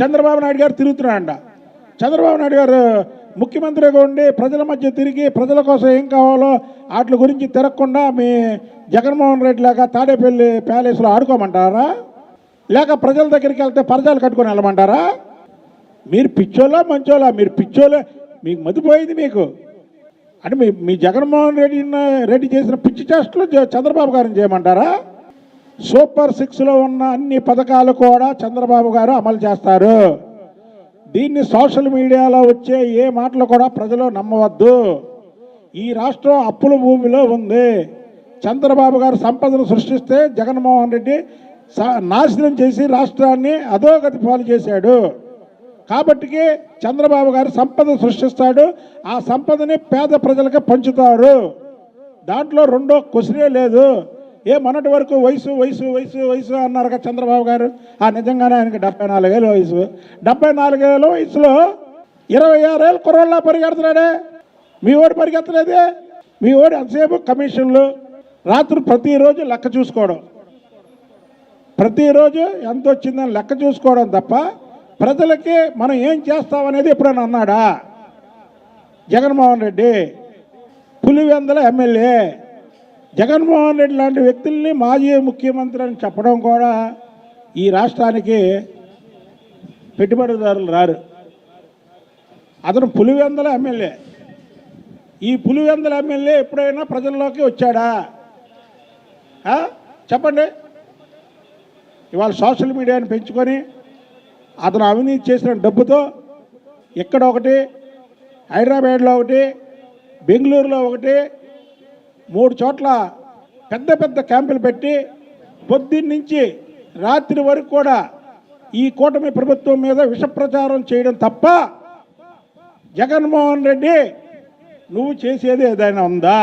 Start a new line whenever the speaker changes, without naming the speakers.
చంద్రబాబు నాయుడు గారు తిరుగుతున్నాడంట. చంద్రబాబు నాయుడు గారు ముఖ్యమంత్రిగా ఉండి ప్రజల మధ్య తిరిగి ప్రజల కోసం ఏం కావాలో వాటి గురించి తిరగకుండా మీ జగన్మోహన్ రెడ్డి లాగా తాడేపల్లి ప్యాలెస్లో ఆడుకోమంటారా? లేక ప్రజల దగ్గరికి వెళ్తే పరదాలు కట్టుకొని వెళ్ళమంటారా? మీరు పిచ్చోలా మంచోలా? మీరు పిచ్చోలే? మీకు మతిపోయింది మీకు. అంటే మీ మీ జగన్మోహన్ రెడ్డి రెడ్డి చేసిన పిచ్చి చేష్టలు చంద్రబాబు గారిని చేయమంటారా? సూపర్ సిక్స్లో ఉన్న అన్ని పథకాలు కూడా చంద్రబాబు గారు అమలు చేస్తారు. దీన్ని సోషల్ మీడియాలో వచ్చే ఏ మాటలు కూడా ప్రజలు నమ్మవద్దు. ఈ రాష్ట్రం అప్పుల భూమిలో ఉంది. చంద్రబాబు గారు సంపదను సృష్టిస్తే జగన్మోహన్ రెడ్డి నాశనం చేసి రాష్ట్రాన్ని అధోగతి పాలు చేశాడు. కాబట్టికి చంద్రబాబు గారు సంపద సృష్టిస్తాడు. ఆ సంపదని పేద ప్రజలకు పంచుతారు. దాంట్లో రెండో క్వశ్చనే లేదు. ఏ మొన్నటి వరకు వయసు వయసు వయసు వయసు అన్నారు కదా చంద్రబాబు గారు. ఆ నిజంగానే ఆయనకి డెబ్బై నాలుగేళ్ళ వయసు. డెబ్బై నాలుగేళ్ళ వయసులో ఇరవై ఆరేళ్ళు కుర్రోళ్ళ పరిగెడుతున్నాడే. మీ ఓడి పరిగెత్తలేదే? మీ ఓడి ఎంతసేపు కమిషన్లు? రాత్రి ప్రతిరోజు లెక్క చూసుకోవడం. ప్రతిరోజు ఎంత వచ్చిందని లెక్క చూసుకోవడం తప్ప ప్రజలకి మనం ఏం చేస్తామనేది ఎప్పుడైనా అన్నాడా? జగన్మోహన్ రెడ్డి. పులివెందల ఎమ్మెల్యే. జగన్మోహన్ రెడ్డి లాంటి వ్యక్తుల్ని మాజీ ముఖ్యమంత్రి అని చెప్పడం కూడా ఈ రాష్ట్రానికి పెట్టుబడిదారులు రారు. అతను పులివెందల ఎమ్మెల్యే. ఈ పులివెందల ఎమ్మెల్యే ఎప్పుడైనా ప్రజల్లోకి వచ్చాడా? చెప్పండి. ఇవాళ సోషల్ మీడియాని పెంచుకొని అతను అవినీతి చేసిన డబ్బుతో ఇక్కడ ఒకటి హైదరాబాద్లో ఒకటి బెంగళూరులో ఒకటి మూడు చోట్ల పెద్ద పెద్ద క్యాంపులు పెట్టి పొద్దున్నుంచి రాత్రి వరకు కూడా ఈ కూటమి ప్రభుత్వం మీద విష ప్రచారం చేయడం తప్ప జగన్మోహన్ రెడ్డి నువ్వు చేసేది ఏదైనా ఉందా?